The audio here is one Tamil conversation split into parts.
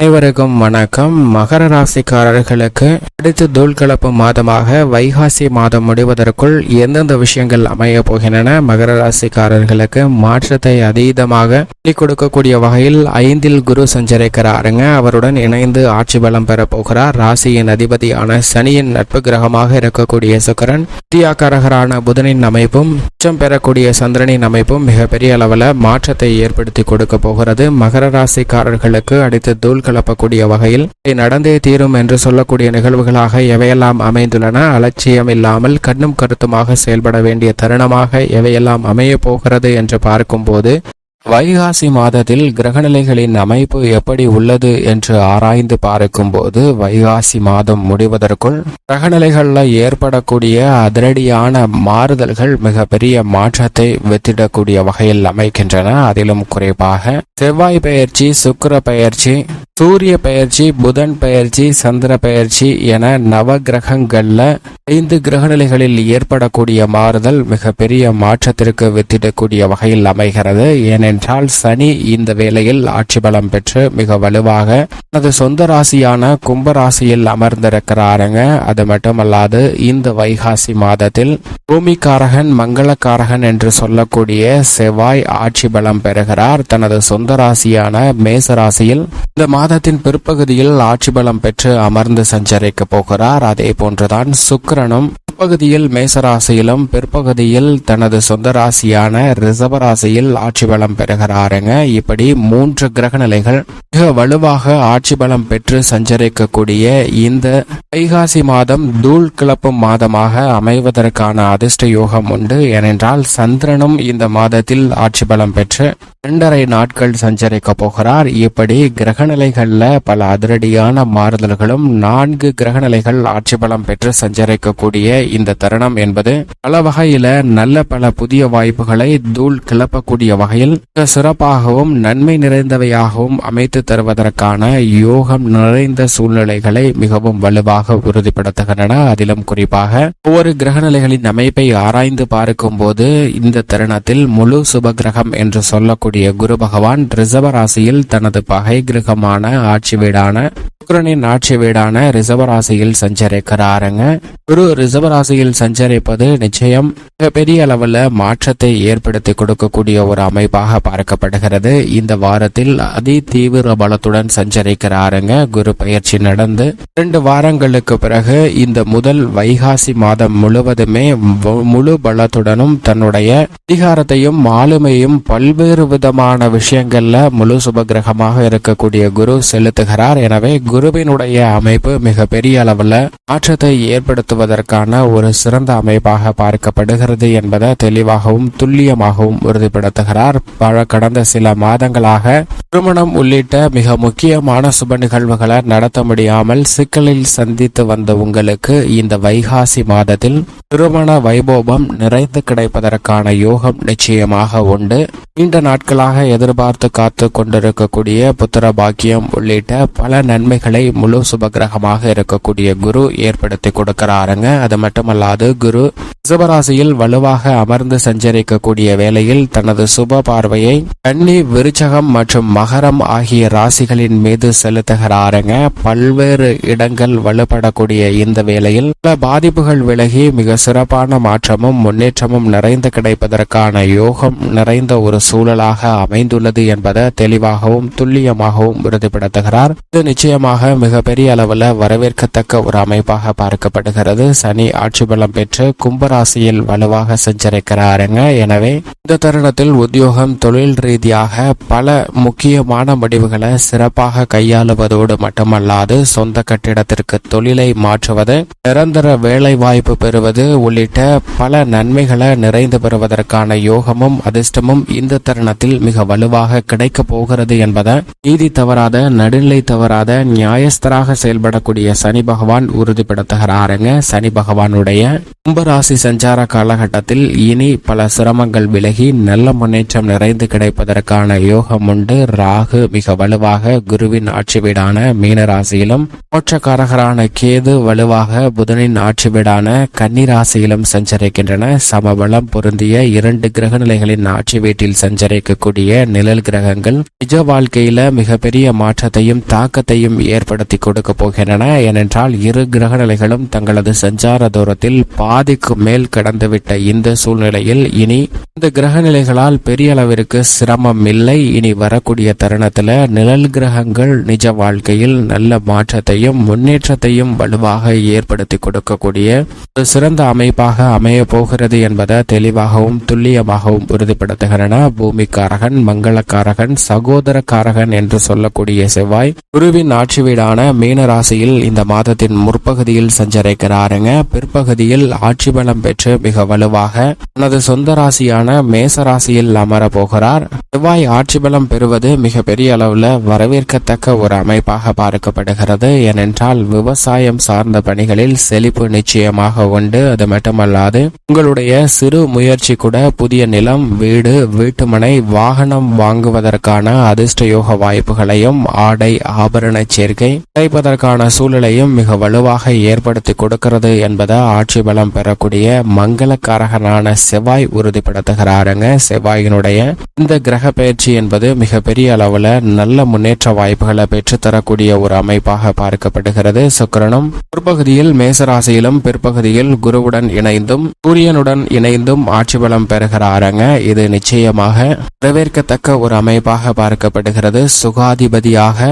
அனைவருக்கும் வணக்கம். மகர ராசிக்காரர்களுக்கு தூள் தூள்கலப்பு மாதமாக வைகாசி மாதம் முடிவதற்குள் எந்தெந்த விஷயங்கள் அமைய போகின்றன? மகர ராசிக்காரர்களுக்கு மாற்றத்தை அதீதமாக சொல்லிக் கொடுக்கக்கூடிய வகையில் ஐந்தில் குரு சஞ்சரிக்கிறாருங்க. அவருடன் இணைந்து ஆட்சி பலம் பெற போகிறார். ராசியின் அதிபதியான சனியின் நட்பு கிரகமாக இருக்கக்கூடிய சுக்கரன் தியாக்காரகரான புதனின் அமைப்பும் உச்சம் பெறக்கூடிய சந்திரனின் அமைப்பும் மிகப்பெரிய அளவில் மாற்றத்தை ஏற்படுத்தி கொடுக்க போகிறது. மகர ராசிக்காரர்களுக்கு அடுத்த தூள் கலப்பக்கூடிய வகையில் நடந்தே தீரும் என்று சொல்லக்கூடிய நிகழ்வுகளாக எவையெல்லாம் அமைந்துள்ளன? அலட்சியம் இல்லாமல் கண்ணும் கருத்துமாக செயல்பட வேண்டிய தருணமாக எவையெல்லாம் அமைய போகிறது என்று பார்க்கும்போது வைகாசி மாதத்தில் கிரகநிலைகளின் அமைப்பு எப்படி உள்ளது என்று ஆராய்ந்து பார்க்கும்போது வைகாசி மாதம் முடிவதற்குள் கிரகநிலைகளில் ஏற்படக்கூடிய அதிரடியான மாறுதல்கள் மிகப்பெரிய மாற்றத்தை வித்திடக்கூடிய வகையில் அமைக்கின்றன அதிலும் குறிப்பாக செவ்வாய் பெயர்ச்சி சுக்கிர பெயர்ச்சி சூரிய பெயர்ச்சி புதன் பெயர்ச்சி சந்திர பெயர்ச்சி என நவ கிரகங்கள்ல ஐந்து கிரகநிலைகளில் ஏற்படக்கூடிய மாறுதல் மிகப்பெரிய மாற்றத்திற்கு வித்திடக்கூடிய வகையில் அமைகிறது. ஏனென்றால் சனி இந்த வேளையில் ஆட்சி பலம் பெற்று மிக வலுவாக தனது சொந்த ராசியான கும்ப ராசியில் அமர்ந்திருக்கிறாருங்க. அது மட்டுமல்லாது இந்த வைகாசி மாதத்தில் பூமிக்காரகன் மங்களக்காரகன் என்று சொல்லக்கூடிய செவ்வாய் ஆட்சி பலம் பெறுகிறார். தனது சொந்த ராசியான மேச ராசியில் இந்த மாதத்தின் பிற்பகுதியில் ஆட்சி பலம் பெற்று அமர்ந்து சஞ்சரிக்க போகிறார். அதே போன்றுதான் சுக்கிரனும் பிற்பகுதியில் மேசராசியிலும் பிற்பகுதியில் தனது சொந்த ராசியான ரிசர்வ ராசியில் ஆட்சி பலம் பெறுகிறாருங்க. இப்படி மூன்று கிரக நிலைகள் மிக வலுவாக ஆட்சி பலம் பெற்று சஞ்சரிக்கக்கூடிய இந்த வைகாசி மாதம் தூள் கிளப்பும் மாதமாக அமைவதற்கான அதிர்ஷ்ட யோகம் உண்டு. ஏனென்றால் சந்திரனும் இந்த மாதத்தில் ஆட்சி பலம் பெற்று இரண்டரை நாட்கள் சஞ்சரிக்க போகிறார். இப்படி கிரகநிலைகளில் பல அதிரடியான மாறுதல்களும் நான்கு கிரகநிலைகள் ஆட்சி பலம் பெற்று சஞ்சரிக்கக்கூடிய இந்த தருணம் என்பது பல வகையில நல்ல பல புதிய வாய்ப்புகளை தூள் கிளப்பக்கூடிய வகையில் சிறப்பாகவும் நன்மை நிறைந்தவையாகவும் அமைத்து தருவதற்கான யோகம் நிறைந்த சூழ்நிலைகளை மிகவும் வலுவாக உறுதிப்படுத்துகின்றன. அதிலும் குறிப்பாக ஒவ்வொரு கிரகநிலைகளின் அமைப்பை ஆராய்ந்து பார்க்கும் போது இந்த தருணத்தில் முழு சுப கிரகம் என்று சொல்லக்கூடிய குரு பகவான் ரிசர்வ ராசியில் தனது பகை கிரகமான ஆட்சி வீடான சுக்கரனின் ஆட்சி வீடான ரிசவராசியில் சஞ்சரிக்கிறாருங்க. குரு ரிசவராசியில் சஞ்சரிப்பது நிச்சயம் பெரிய அளவில் மாற்றத்தை ஏற்படுத்தி கொடுக்கக்கூடிய ஒரு அமைப்பாக பார்க்கப்படுகிறது. இந்த வாரத்தில் அதி தீவிர பலத்துடன் சஞ்சரிக்கிறாருங்க. குரு பயிற்சி நடந்து இரண்டு வாரங்களுக்கு பிறகு இந்த முதல் வைகாசி மாதம் முழுவதுமே முழு பலத்துடனும் தன்னுடைய அதிகாரத்தையும் ஆளுமையும் பல்வேறு விதமான விஷயங்கள்ல முழு சுபகிரகமாக இருக்கக்கூடிய குரு செலுத்துகிறார். எனவே குருவினுடைய அமைப்பு மிக பெரிய அளவில் மாற்றத்தை ஏற்படுத்துவதற்கான ஒரு சிறந்த அமைப்பாக பார்க்கப்படுகிறது என்பதை தெளிவாகவும் துல்லியமாகவும் உறுதிப்படுத்துகிறார். பல கடந்த சில மாதங்களாக திருமணம் உள்ளிட்ட மிக முக்கியமான சுப நிகழ்வுகளை நடத்த முடியாமல் சிக்கலில் சந்தித்து வந்த உங்களுக்கு இந்த வைகாசி மாதத்தில் திருமண வைபோபம் நிறைந்து கிடைப்பதற்கான யோகம் நிச்சயமாக உண்டு. நீண்ட நாட்களாக எதிர்பார்த்து காத்து கொண்டிருக்கக்கூடிய புத்திர பாக்கியம் உள்ளிட்ட பல நன்மைகளை முழு சுபகிரகமாக இருக்கக்கூடிய குரு ஏற்படுத்தி கொடுக்கிறாருங்க. அது மட்டுமல்லாது குரு ரிஷபராசியில் வலுவாக அமர்ந்து சஞ்சரிக்கக்கூடிய வேளையில் தனது சுப பார்வையை கன்னி விருச்சகம் மற்றும் மகரம் ஆகிய ராசிகளின் மீது செலுத்துகிறாருங்க. பல்வேறு இடங்கள் வலுப்படக்கூடிய இந்த வேளையில் பல பாதிப்புகள் விலகி மிக சிறப்பான மாற்றமும் முன்னேற்றமும் நிறைந்து கிடைப்பதற்கான யோகம் நிறைந்த ஒரு சூழலாக அமைந்துள்ளது என்பதை தெளிவாகவும் துல்லியமாகவும் உறுதிப்படுத்துகிறார். இது நிச்சயமாக மிகப்பெரிய அளவில் வரவேற்கத்தக்க ஒரு அமைப்பாக பார்க்கப்படுகிறது. சனி ஆட்சி பலம் பெற்று கும்பராசியில் வலுவாக சஞ்சரிக்கிறாருங்க. எனவே இந்த தருணத்தில் உத்தியோகம் தொழில் ரீதியாக பல முக்கிய முக்கியமான முடிவுகளை சிறப்பாக கையாளுவதோடு மட்டுமல்லாது சொந்த கட்டிடத்திற்கு தொழிலை மாற்றுவது நிரந்தர வேலை வாய்ப்பு பெறுவது உள்ளிட்ட பல நன்மைகளை நிறைந்து பெறுவதற்கான யோகமும் அதிர்ஷ்டமும் இந்த தருணத்தில் மிக வலுவாக கிடைக்க போகிறது என்பதை நீதி தவறாத நடுநிலை தவறாத நியாயஸ்தராக செயல்படக்கூடிய சனி பகவான் உறுதிப்படுத்துகிறாருங்க. சனி பகவானுடைய கும்பராசி சஞ்சார காலகட்டத்தில் இனி பல சிரமங்கள் விலகி நல்ல முன்னேற்றம் நிறைந்து கிடைப்பதற்கான யோகம் உண்டு. ராகு மிக வலுவாக குருவின் ஆட்சி வீடான மீனராசியிலும் மோட்சக்காரகரான கேது வலுவாக புதனின் ஆட்சி வீடான கன்னிராசியிலும் சஞ்சரிக்கின்றன. சமபலம் பொருந்திய இரண்டு கிரக நிலைகளின் ஆட்சி வீட்டில் சஞ்சரிக்கக்கூடிய நிழல் கிரகங்கள் நிஜ வாழ்க்கையில மிகப்பெரிய மாற்றத்தையும் தாக்கத்தையும் ஏற்படுத்தி கொடுக்க போகின்றன. ஏனென்றால் இரு கிரக நிலைகளும் தங்களது சஞ்சார தூரத்தில் பாதிக்கு மேல் கடந்துவிட்ட இந்த சூழ்நிலையில் இனி இந்த கிரக நிலைகளால் பெரிய அளவிற்கு சிரமம் இல்லை. இனி வரக்கூடிய தருணத்துல நிழல் கிரகங்கள் நிஜ வாழ்க்கையில் நல்ல மாற்றத்தையும் முன்னேற்றத்தையும் வலுவாக ஏற்படுத்தி கொடுக்கக்கூடிய ஒரு சிறந்த அமைப்பாக அமைய போகிறது என்பதை தெளிவாகவும் துல்லியமாகவும் உறுதிப்படுத்துகின்றன பூமிக்காரகன் மங்களக்காரகன் சகோதரக்காரகன் என்று சொல்லக்கூடிய செவ்வாய். குருவின் ஆட்சி வீடான மீன ராசியில் இந்த மாதத்தின் முற்பகுதியில் சஞ்சரிக்கிறாருங்க. பிற்பகுதியில் ஆட்சி பலம் பெற்று மிக வலுவாக தனது சொந்த ராசியான மேச ராசியில் அமர போகிறார். செவ்வாய் ஆட்சி பலம் பெறுவது மிக பெரிய வரவேற்கத்தக்க ஒரு அமைப்பாக பார்க்கப்படுகிறது. ஏனென்றால் விவசாயம் சார்ந்த பணிகளில் செழிப்பு நிச்சயமாக உண்டு. அது மட்டுமல்லாது உங்களுடைய சிறு முயற்சி கூட புதிய நிலம் வீடு வீட்டுமனை வாகனம் வாங்குவதற்கான அதிர்ஷ்ட யோக வாய்ப்புகளையும் ஆடை ஆபரண சேர்க்கை கிடைப்பதற்கான சூழலையும் மிக வலுவாக ஏற்படுத்தி கொடுக்கிறது என்பதை ஆட்சி பலம் பெறக்கூடிய மங்களக்காரகனான செவ்வாய் உறுதிப்படுத்துகிறாருங்க. செவ்வாயினுடைய இந்த கிரக பயிற்சி என்பது மிகப்பெரிய பெரிய அளவுல நல்ல முன்னேற்ற வாய்ப்புகளை பெற்றுத்தரக்கூடிய ஒரு அமைப்பாக பார்க்கப்படுகிறது. சுக்கரனும் பிற்பகுதியில் மேசராசியிலும் பிற்பகுதியில் குருவுடன் இணைந்தும் சூரியனுடன் இணைந்தும் ஆட்சி பலம் பெறுகிறாருங்க. இது நிச்சயமாக வரவேற்கத்தக்க ஒரு அமைப்பாக பார்க்கப்படுகிறது. சுகாதிபதியாக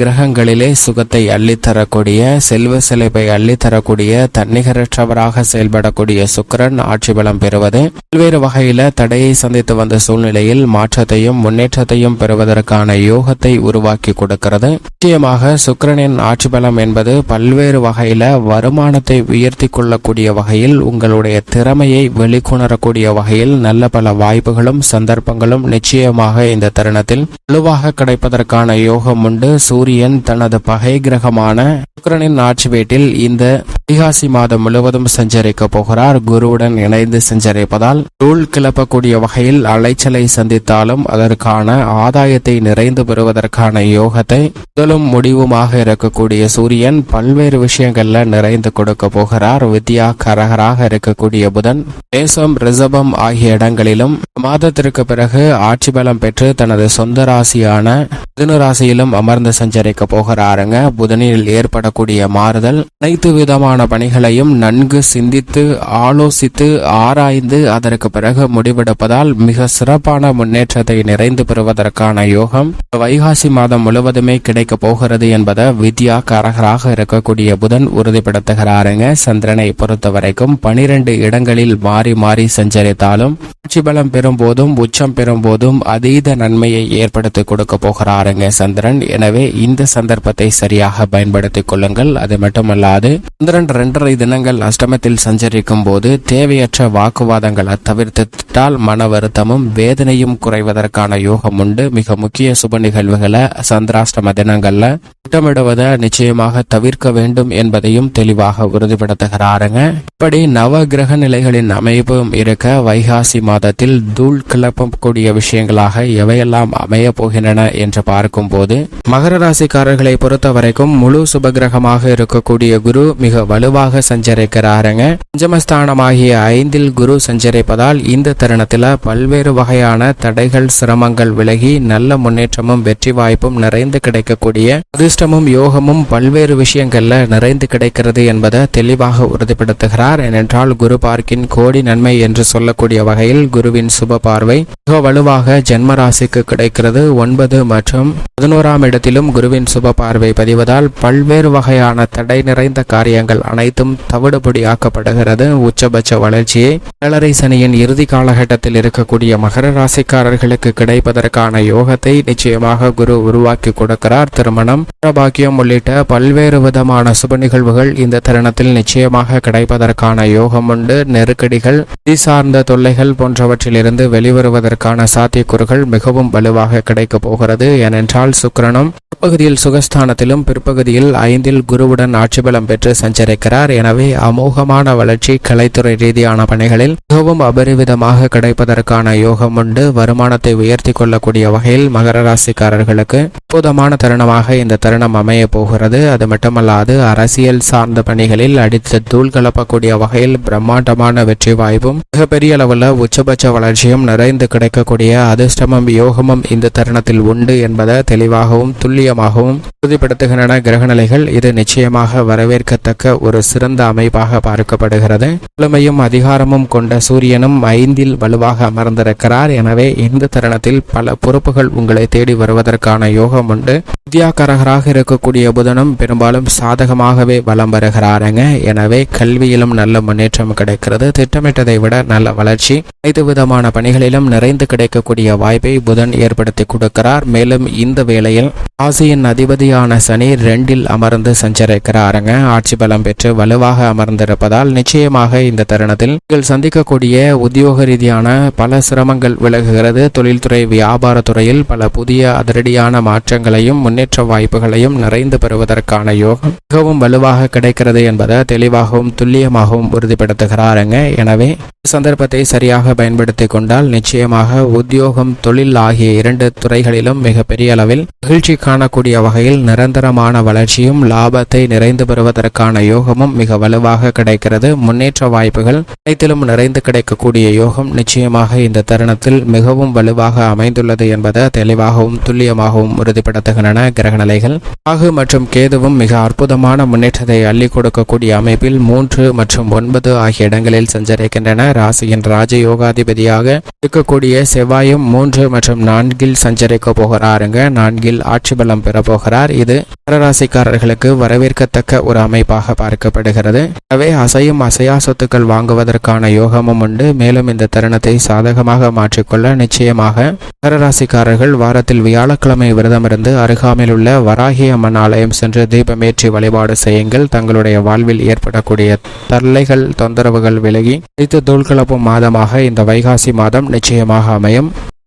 கிரகங்களிலே சுகத்தை அள்ளித்தரக்கூடிய செல்வ செழிப்பை அள்ளித்தரக்கூடிய தன்னிகரற்றவராக செயல்படக்கூடிய சுக்கரன் ஆட்சி பலம் பெறுவது. பல்வேறு வகையில தடையை சந்தித்து வந்த சூழ்நிலையில் மாற்றத்தையும் முன்னேற்றத்தையும் பெறுவதற்கு பெறுவதற்கான யோகத்தை உருவாக்கி கொடுக்கிறது. நிச்சயமாக சுக்கரனின் ஆட்சி பலம் என்பது பல்வேறு வகையில வருமானத்தை உயர்த்தி கொள்ளக்கூடிய வகையில் உங்களுடைய திறமையை வெளிக்கொணரக்கூடிய வகையில் நல்ல பல வாய்ப்புகளும் சந்தர்ப்பங்களும் நிச்சயமாக இந்த தருணத்தில் வலுவாக கிடைப்பதற்கான யோகம் உண்டு. சூரியன் தனது பகை கிரகமான சுக்கிரனின் ஆட்சி வீட்டில் இந்த அதிகாசி மாதம் முழுவதும் சஞ்சரிக்க போகிறார். குருவுடன் இணைந்து சஞ்சரிப்பதால் தூள் கிளப்பக்கூடிய வகையில் அலைச்சலை சந்தித்தாலும் அதற்கான ஆதாயத்தை நிறைந்து பெறுவதற்கான யோகத்தை முதலும் முடிவுமாக இருக்கக்கூடிய சூரியன் பல்வேறு விஷயங்கள்ல நிறைந்து கொடுக்க போகிறார். வித்யா கரகராக இருக்கக்கூடிய புதன் தேசம் ரிசபம் ஆகிய இடங்களிலும் மாதத்திற்கு பிறகு ஆட்சி பலம் பெற்று தனது சொந்த ராசியான மிதுன ராசியிலும் அமர்ந்து சஞ்சரிக்க போகிறாருங்க. புதனில் ஏற்படக்கூடிய மாறுதல் அனைத்து விதமான பணிகளையும் நன்கு சிந்தித்து ஆலோசித்து ஆராய்ந்து அதற்கு பிறகு முடிவெடுப்பதால் மிக சிறப்பான முன்னேற்றத்தை நிறைந்து பெறுவதற்கான யோகம். வைகாசி மாதம் முழுவதுமே கிடைக்க போகிறது என்பதை வித்யா கரகராக இருக்கக்கூடிய புதன் உறுதிப்படுத்துகிறாருங்க. சந்திரனை பொறுத்த வரைக்கும் பனிரெண்டு இடங்களில் மாறி மாறி சஞ்சரித்தாலும் ஆட்சி பலம் பெறும்போதும் உச்சம் பெறும்போதும் அதீத நன்மையை ஏற்படுத்தி கொடுக்க போகிறாருங்க சந்திரன். எனவே இந்த சந்தர்ப்பத்தை சரியாக பயன்படுத்திக் கொள்ளுங்கள். அது மட்டுமல்லாது சந்திரன் இரண்டரை தினங்கள் அஷ்டமத்தில் சஞ்சரிக்கும் போது தேவையற்ற வாக்குவாதங்களை தவிர்த்துட்டால் மன வருத்தமும் வேதனையும் குறைவதற்கான யோகம் உண்டு. மிக முக்கிய சுப நிகழ்வுகளை சந்திராஷ்டம தினங்கள்ல திட்டமிடுவதை நிச்சயமாக தவிர்க்க வேண்டும் என்பதையும் தெளிவாக உறுதிப்படுத்துகிறாருங்க. இப்படி நவ கிரக நிலைகளின் அமைப்பும் இருக்க வைகாசி மாதத்தில் தூள் கிளப்பக்கூடிய விஷயங்களாக எவையெல்லாம் அமைய போகின்றன என்று பார்க்கும்போது மகர ராசிக்காரர்களை பொறுத்த வரைக்கும் முழு சுபகிரகமாக இருக்கக்கூடிய குரு மிக வலுவாக சஞ்சரிக்கிறாருங்க. பஞ்சமஸ்தானமாகிய ஐந்தில் குரு சஞ்சரிப்பதால் இந்த தருணத்தில் பல்வேறு வகையான தடைகள் சிரமங்கள் விலகி நல்ல முன்னேற்றமும் வெற்றி வாய்ப்பும் நிறைந்து கிடைக்கக்கூடிய அதிர்ஷ்டமும் யோகமும் பல்வேறு விஷயங்கள்ல நிறைந்து கிடைக்கிறது என்பதை தெளிவாக உறுதிப்படுத்துகிறார். ஏனென்றால் குரு பார்க்கின் கோடி நன்மை என்று சொல்லக்கூடிய வகையில் குருவின் சுப பார்வை மிக வலுவாக ஜென்ம ராசிக்கு கிடைக்கிறது. ஒன்பது மற்றும் பதினோராம் இடத்திலும் குருவின் சுப பார்வை பதிவதால் பல்வேறு வகையான தடை நிறைந்த காரியங்கள் அனைத்தும் தவிடுபடியாக்கப்படுகிறது உச்சபட்ச வளர்ச்சியை ஏழரை சனியின் இறுதி காலகட்டத்தில் இருக்கக்கூடிய மகர ராசிக்காரர்களுக்கு கிடைப்பதற்கான யோகத்தை நிச்சயமாக குரு உருவாக்கி கொடுக்கிறார். திருமணம் பாக்கியம் உள்ளிட்ட பல்வேறு விதமான சுப நிகழ்வுகள் இந்த தருணத்தில் நிச்சயமாக கிடைப்பதற்கான யோகம் உண்டு. நெருக்கடிகள் சார்ந்த தொல்லைகள் போன்றவற்றிலிருந்து வெளிவருவதற்கான சாத்தியக்கூறுகள் மிகவும் வலுவாக கிடைக்கப் போகிறது. ஏனென்றால் சுக்கரனும் பிற்பகுதியில் சுகஸ்தானத்திலும் பிற்பகுதியில் ஐந்தில் குருவுடன் ஆட்சி பலம் பெற்று சஞ்சரிக்கிறார். எனவே அமோகமான வளர்ச்சி கலைத்துறை ரீதியான பணிகளில் மிகவும் அபரிவிதமாக கிடைப்பதற்கான யோகம் உண்டு. வருமானத்தை உயர்த்தி கொள்ளக்கூடிய வகையில் மகர ராசிக்காரர்களுக்கு அற்புதமான தருணமாக இந்த தருணம் அமைய போகிறது. அது மட்டுமல்லாது அரசியல் சார்ந்த பணிகளில் அடித்து தூள் கலப்பக்கூடிய வகையில் பிரம்மாண்டமான வெற்றி வாய்ப்பும் மிகப்பெரிய அளவில் உச்சபட்ச வளர்ச்சியும் நிறைந்து கிடைக்கக்கூடிய அதிர்ஷ்டமும் யோகமும் இந்த தருணத்தில் உண்டு என்பதை தெளிவாகவும் துல்லியமாகவும் உறுதிப்படுத்துகின்றன கிரகநிலைகள். இது நிச்சயமாக வரவேற்கத்தக்க ஒரு சிறந்த அமைப்பாக பார்க்கப்படுகிறது. வலிமையும் அதிகாரமும் கொண்ட சூரியனும் ஐந்தில் வலுவாக அமர்ந்திருக்கிறார். எனவே இந்த தருணத்தில் பல பொறுப்புகள் உங்களை தேடி வருவதற்கான யோகம் உண்டு. வித்யாகரகராக இருக்கக்கூடிய புதனும் பெரும்பாலும் சாதகமாகவே வலம் வருகிறாருங்க. எனவே கல்வியிலும் நல்ல முன்னேற்றம் கிடைக்கிறது. திட்டமிட்டதை விட நல்ல வளர்ச்சி. அனைத்து விதமான பணிகளிலும் நிறைந்து கிடைக்கக்கூடிய வாய்ப்பை புதன் ஏற்படுத்தி கொடுக்கிறார். மேலும் இந்த வேளையில் ராசியின் அதிபதியான சனி ரெண்டில் அமர்ந்து சஞ்சரிக்கிறாருங்க. ஆட்சி பலம் பெற்று வலுவாக அமர்ந்திருப்பதால் நிச்சயமாக இந்த தருணத்தில் நீங்கள் சந்திக்கக்கூடிய உத்தியோக ரீதியான பல சிரமங்கள் விலகுகிறது. தொழில்துறை வியாபாரத்துறையில் பல புதிய அதிரடியான மாற்றங்களையும் முன்னேற்ற வாய்ப்புகளையும் நிறைந்து பெறுவதற்கான யோகம் மிகவும் வலுவாக கிடைக்கிறது என்பதை தெளிவாகவும் துல்லியமாகவும் உறுதிப்படுத்துகிறாருங்க. எனவே சந்தர்ப்பத்தை சரியாக பயன்படுத்திக் கொண்டால் நிச்சயமாக உத்தியோகம் தொழில் ஆகிய இரண்டு துறைகளிலும் மிகப்பெரிய அளவில் மகிழ்ச்சி காணக்கூடிய வகையில் நிரந்தரமான வளர்ச்சியும் லாபத்தை நிறைந்து பெறுவதற்கான யோகமும் மிக வலுவாக கிடைக்கிறது. முன்னேற்ற வாய்ப்புகள் அனைத்திலும் நிறைந்து கிடைக்கக்கூடிய யோகம் நிச்சயமாக இந்த தருணத்தில் மிகவும் வலுவாக அமைந்துள்ளது என்பதை தெளிவாகவும் துல்லியமாகவும் உறுதிப்படுத்துகின்றன கிரகநிலைகள். ராகு மற்றும் கேதுவும் மிக அற்புதமான முன்னேற்றத்தை அள்ளி கொடுக்கக்கூடிய அமைப்பில் மூன்று மற்றும் ஒன்பது ஆகிய இடங்களில் சஞ்சரிக்கின்றன. ராசியின் ராஜயோகாதிபதியாக இருக்கக்கூடிய செவ்வாயும் மூன்று மற்றும் நான்கில் சஞ்சரிக்க போகிறாருங்க. நான்கில் ஆட்சி பலம் பெறப்போகிறார் இது ராசிக்காரர்களுக்கு வரவேற்கத்தக்க ஒரு அமைப்பாக பார்க்கப்படுகிறது. எனவே அசையும் அசையா சொத்துக்கள் வாங்குவதற்கான யோகமும் உண்டு. மேலும் இந்த தருணத்தை சாதகமாக மாற்றிக்கொள்ள நிச்சயமாக ராசிக்காரர்கள் வாரத்தில் வியாழக்கிழமை விரதமிருந்து அருகாமையில் உள்ள வராகி அம்மன் ஆலயம் சென்று தீபமேற்றி வழிபாடு செய்யுங்கள். தங்களுடைய வாழ்வில் ஏற்படக்கூடிய தல்லைகள் தொந்தரவுகள் விலகி அனைத்து தூள்கலப்பும் மாதமாக இந்த வைகாசி மாதம் நிச்சயமாக அமையும்.